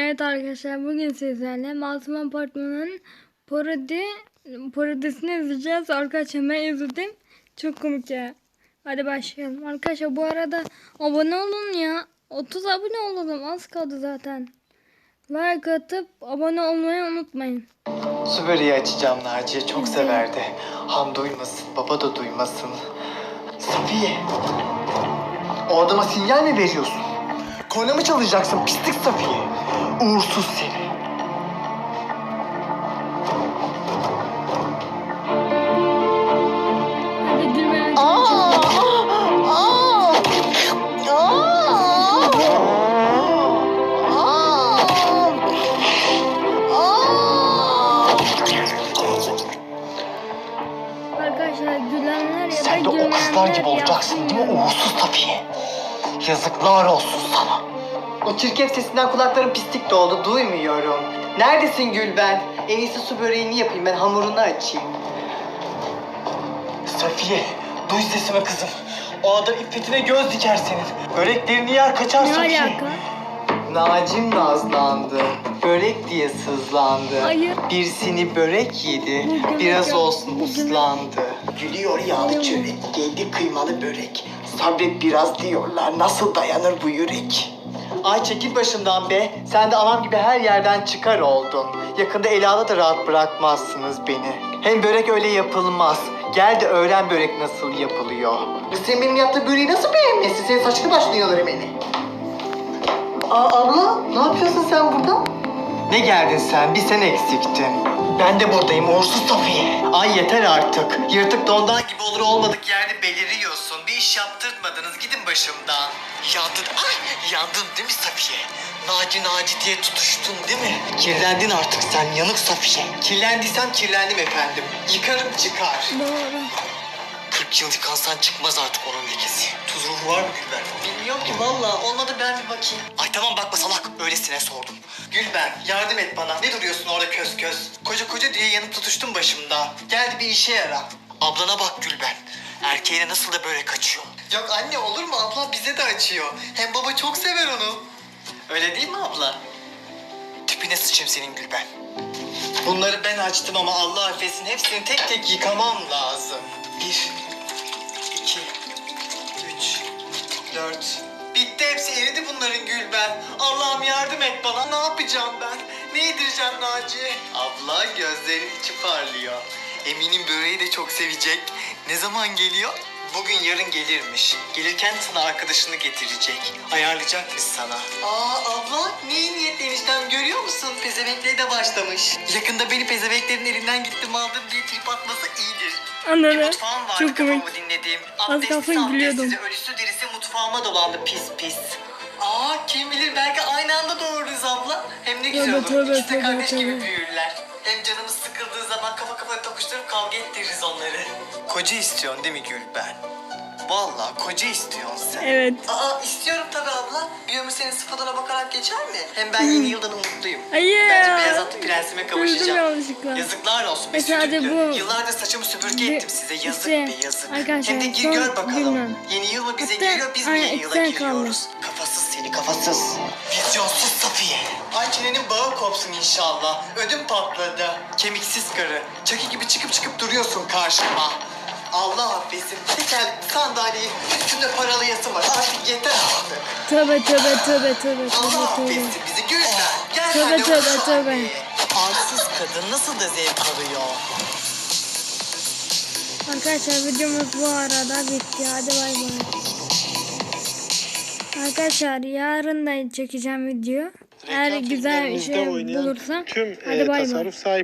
Evet arkadaşlar bugün sizlerle Masum Apartmanı'nın parodi parodisini izleyeceğiz. Arkadaşlar ben izledim. Çok komik ya. Hadi başlayalım. Arkadaşlar bu arada abone olun ya. 30 abone olalım. Az kaldı zaten. Like atıp abone olmayı unutmayın. Böreği açacağım Naciye çok severdi. Han duymasın, baba da duymasın. Safiye. O adama sinyal mi veriyorsun? Korna mı çalacaksın pislik Safiye? Uğursuz seni. Hadi gülmeyen Arkadaşlar gülenler ya da Sen de o kızlar gibi olacaksın değil mi uğursuz Safiye? Yazıklar olsun sana. O çirkef sesinden kulaklarım pislik doldu duymuyorum. Neredesin Gülben? En iyisi su böreğini yapayım ben hamurunu açayım. Safiye duy sesimi kızım. O adam iffetine göz diker senin. Böreklerini yer kaçar Ne Safiye. alaka? Nacim nazlandı. Börek diye sızlandı. Hayır. Birisini börek yedi. Göbek Biraz yok. olsun göbek- uslandı. Gülüyor yağlı çörek, geldi kıymalı börek. Sabret biraz diyorlar, nasıl dayanır bu yürek? Ay çekil başımdan be. Sen de anam gibi her yerden çıkar oldun. Yakında Ela'da da rahat bırakmazsınız beni. Hem börek öyle yapılmaz. Gel de öğren börek nasıl yapılıyor. Kız sen benim yaptığım böreği nasıl beğenmesin? Senin saçını başını yolarım beni. Aa abla ne yapıyorsun sen burada? Ne geldin sen? Bir sen eksiktin. Ben de buradayım uğursuz Safiye. Ay yeter artık. Yırtık dondan gibi olur olmadık yerde beliriyorsun. Bir iş yaptırtmadınız gidin başımdan. Yandın, ay yandın değil mi Safiye? Naci Naci diye tutuştun değil mi? Kirlendin artık sen yanık Safiye. Kirlendiysem kirlendim efendim. Yıkarım çıkar. Doğru. 40 yıl yıkansan çıkmaz artık onun lekesi. Tuz ruhu var mı Gülben? Bilmiyorum ki valla. Olmadı ben bir bakayım. Ay tamam bakma salak. Öylesine sordum. Gülben yardım et bana. Ne duruyorsun? Koca diye yanıp tutuştun başımda. Gel bir işe yara. Ablana bak Gülben. Erkeğine nasıl da böyle kaçıyor. Yok anne olur mu? Abla bize de açıyor. Hem baba çok sever onu. Öyle değil mi abla? Tipine sıçayım senin Gülben. Bunları ben açtım ama Allah affetsin hepsini tek tek yıkamam lazım. Bir, iki, üç, dört. Bitti hepsi eridi bunların Gülben. Allah'ım yardım et bana. Ne yapacağım ben? Ne yedireceğim Naciye? Abla gözlerinin içi parlıyor. Eminim böreği de çok sevecek. Ne zaman geliyor? Bugün yarın gelirmiş. Gelirken sana arkadaşını getirecek. Ayarlayacakmış sana. Aa abla neyi niyetlemişten görüyor musun? Pezevenkliğe de başlamış. Yakında beni pezevenklerin elinden gittim aldım diye trip atması iyidir. Bir Anladım. mutfağım vardı Çok komik. kafamı dinlediğim. Az Abdestsiz kalsın gülüyordum. abdestsiz ölüsü derisi mutfağıma dolandı pis pis. Aa kim bilir belki ne güzel olur. tövbe, İkisi de tövbe, kardeş gibi tövbe. büyürler. Hem canımız sıkıldığı zaman kafa kafaya tokuşturup kavga ettiririz onları. Koca istiyorsun değil mi Gülben? Vallahi koca istiyorsun sen. Evet. Aa istiyorum tabii abla. Bir ömür senin sıfatına bakarak geçer mi? Hem ben yeni yıldan umutluyum. Hayır. Bence beyaz atlı prensime kavuşacağım. yanlışlıkla. Yazıklar olsun be sütüklü. bu- Yıllardır saçımı süpürge Bir- ettim size. Yazık işte, be yazık. arkadaşlar, Hem de gir son gör bakalım. bilmem. Yeni yıl mı bize Hatta, geliyor biz mi aynen, yeni yıla giriyoruz? Kafasız seni kafasız. Vizyonsuz Safiye. Çenenin bağı kopsun inşallah. Ödüm patladı. Kemiksiz karı. Çaki gibi çıkıp çıkıp duruyorsun karşıma. Allah affetsin. Tekerlekli sandalyeyi üstünde paralayası var. Artık yeter artık. Tövbe tövbe tövbe tövbe Allah tövbe tövbe. affetsin bizi Gülben. Gel Tövbe, sen de tövbe, vur şu tövbe. Arsız kadın nasıl da zevk alıyor. Arkadaşlar videomuz bu arada bitti. Hadi bay bay. Arkadaşlar yarın da çekeceğim video. Eğer güzel bir şey bulursam tüm hadi e, bay bay. tasarruf sahibi